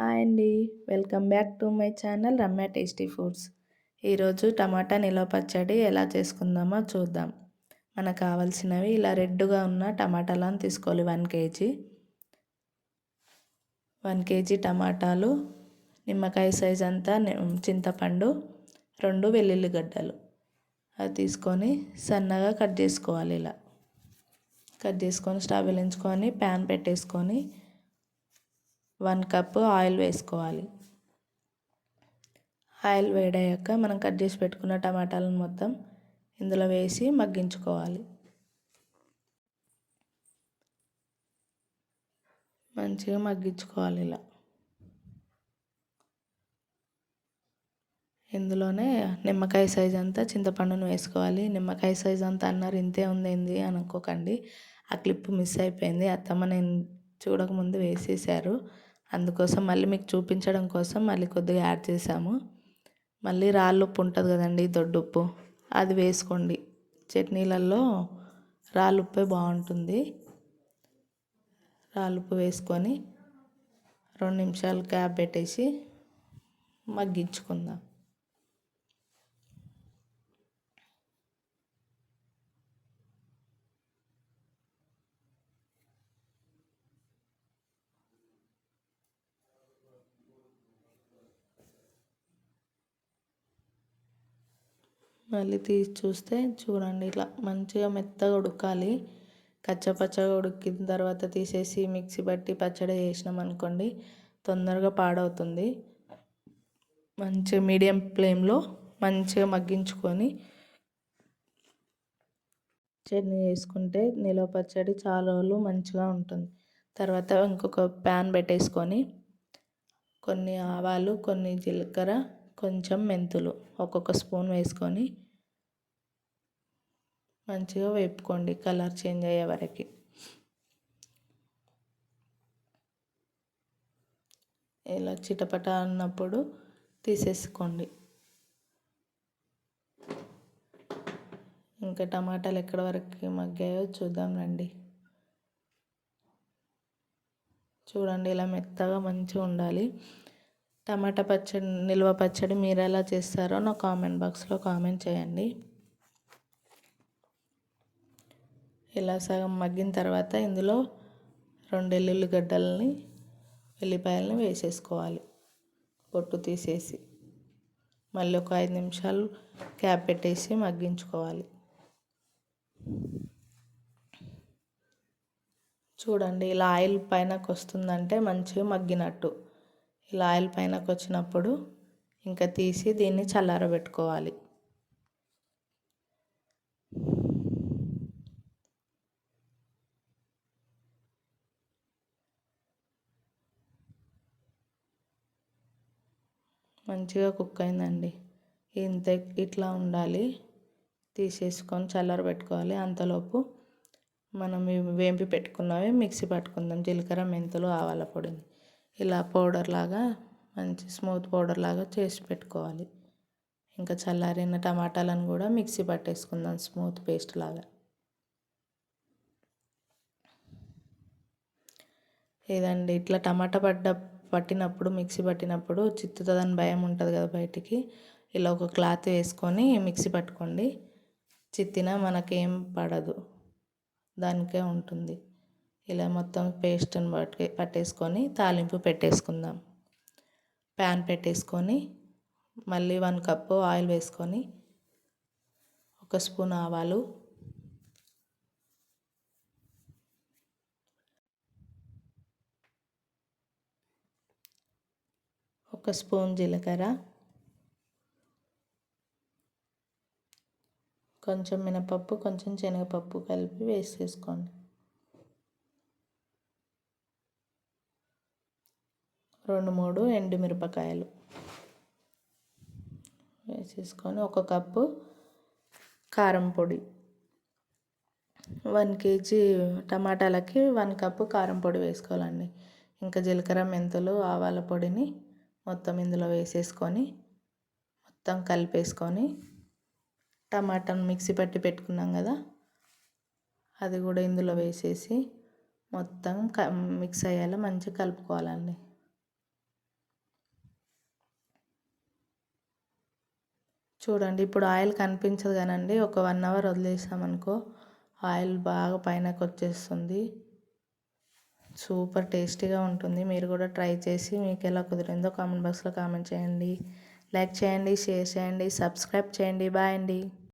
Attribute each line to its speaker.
Speaker 1: Hi అండి. Welcome back to my channel Ramya tasty foods. ఈరోజు టమాటా నిలవ పచ్చడి ఎలా చేసుకుందామో చూద్దాం. మనకు కావాల్సినవి ఇలా రెడ్గా ఉన్న టమాటాలను తీసుకోవాలి. One KG. వన్ కేజీ టమాటాలు నిమ్మకాయ సైజ్ అంతా చింతపండు రెండు వెల్లుల్లిగడ్డలు. అది తీసుకొని సన్నగా కట్ చేసుకోవాలి ఇలా. కట్ చేసుకొని స్టవ్ వెలించుకొని ప్యాన్ పెట్టేసుకొని వన్ కప్ ఆయిల్ వేసుకోవాలి. ఆయిల్ వేడయ్యాక మనం కట్ చేసి పెట్టుకున్న టమాటాలను మొత్తం ఇందులో వేసి మగ్గించుకోవాలి. మంచిగా మగ్గించుకోవాలి ఇలా. ఇందులోనే నిమ్మకాయ సైజ్ అంతా చింతపండును వేసుకోవాలి. నిమ్మకాయ సైజ్ అంతా అన్నారు ఇంతే ఉంది అనుకోకండి. ఆ క్లిప్ మిస్ అయిపోయింది. అత్తమ్మ నేను చూడకముందు వేసేసారు అందుకోసం మళ్ళీ మీకు చూపించడం కోసం మళ్ళీ కొద్దిగా యాడ్ చేసాము. మళ్ళీ రాళ్ళు ఉప్పు ఉంటుంది కదండి దొడ్డుప్పు అది వేసుకోండి. చట్నీలలో రాళ్ళు ఉప్పే బాగుంటుంది. రాళ్ళు ఉప్పు వేసుకొని రెండు నిమిషాలు క్యాప్ పెట్టేసి మగ్గించుకుందాం. మళ్ళీ తీసి చూస్తే చూడండి ఇట్లా మంచిగా మెత్తగా ఉడకాలి. కచ్చపచ్చగా ఉడికిన తర్వాత తీసేసి మిక్సీ పట్టి పచ్చడి చేసినాం అనుకోండి తొందరగా పాడవుతుంది. మంచిగా మీడియం ఫ్లేమ్లో మంచిగా మగ్గించుకొని చట్నీ వేసుకుంటే నిలవ పచ్చడి చాలా రోజులు మంచిగా ఉంటుంది. తర్వాత ఇంకొక ప్యాన్ పెట్టేసుకొని కొన్ని ఆవాలు కొన్ని జీలకర్ర కొంచెం మెంతులు ఒక్కొక్క స్పూన్ వేసుకొని మంచిగా వేపుకోండి కలర్ చేంజ్ అయ్యే వరకు. ఇలా చిటపట అన్నప్పుడు తీసేసుకోండి. ఇంకా టమాటాలు ఎక్కడి వరకు మగ్గాయో చూద్దాం రండి. చూడండి ఇలా మెత్తగా మంచిగా ఉండాలి. టమాటా పచ్చడి నిల్వ పచ్చడి మీరు ఎలా చేస్తారో నా కామెంట్ బాక్స్లో కామెంట్ చేయండి. ఇలా సగం మగ్గిన తర్వాత ఇందులో రెండు ఎల్లుల్లిగడ్డలని వెల్లిపాయలని వేసేసుకోవాలి. పొట్టు తీసేసి మళ్ళీ ఒక ఐదు నిమిషాలు క్యాప్ పెట్టేసి మగ్గించుకోవాలి. చూడండి ఇలా ఆయిల్ పైనకు వస్తుందంటే మంచిగా మగ్గినట్టు. ఇలా ఆయిల్ పైనకు వచ్చినప్పుడు ఇంకా తీసి దీన్ని చల్లారబెట్టుకోవాలి. మంచిగా కుక్ అయిందండి. ఇంత ఇట్లా ఉండాలి. తీసేసుకొని చల్లార పెట్టుకోవాలి అంతలోపు మనం వేంపి పెట్టుకున్నవి మిక్సీ పట్టుకుందాం. జీలకర్ర మెంతులు ఆవాల పొడిని. ఇలా పౌడర్ లాగా మంచి స్మూత్ పౌడర్ లాగా చేసి పెట్టుకోవాలి. ఇంకా చల్లారిన టమాటాలను కూడా మిక్సీ పట్టేసుకుందాం స్మూత్ పేస్ట్ లాగా. ఏదండి ఇట్లా టమాటా పడ్డ పట్టినప్పుడు మిక్సీ పట్టినప్పుడు చిత్తుతుందని భయం ఉంటుంది కదా బయటికి. ఇలా ఒక క్లాత్ వేసుకొని మిక్సీ పట్టుకోండి. చిత్తిన మనకేం పడదు. దానికే ఉంటుంది. ఇలా మొత్తం పేస్ట్ని పట్టే పట్టేసుకొని తాలింపు పెట్టేసుకుందాం. ప్యాన్ పెట్టేసుకొని మళ్ళీ వన్ కప్పు ఆయిల్ వేసుకొని ఒక స్పూన్ ఆవాలు. ఒక స్పూన్ జీలకర్ర. కొంచెం మినపప్పు కొంచెం శనగపప్పు కలిపి వేసేసుకోండి. రెండు మూడు ఎండుమిరపకాయలు వేసేసుకొని ఒక కప్పు కారం పొడి. వన్ కేజీ టమాటాలకి వన్ కప్పు కారం పొడి వేసుకోవాలండి. ఇంకా జీలకర్ర మెంతులు ఆవాల పొడిని మొత్తం ఇందులో వేసేసుకొని మొత్తం కలిపేసుకొని టమాటాను మిక్సీ పట్టి పెట్టుకున్నాం కదా అది కూడా ఇందులో వేసేసి మొత్తం మిక్స్ అయ్యేలా మంచిగా కలుపుకోవాలండి. చూడండి ఇప్పుడు ఆయిల్ కనిపించదు కానండి. ఒక వన్ అవర్ వదిలేసామనుకో ఆయిల్ బాగా పైనకు వచ్చేస్తుంది. సూపర్ టేస్టీగా ఉంటుంది. మీరు కూడా ట్రై చేసి మీకు ఎలా కుదిరిందో కామెంట్ బాక్స్లో కామెంట్ చేయండి. లైక్ చేయండి షేర్ చేయండి సబ్స్క్రైబ్ చేయండి. బాయ్ అండి.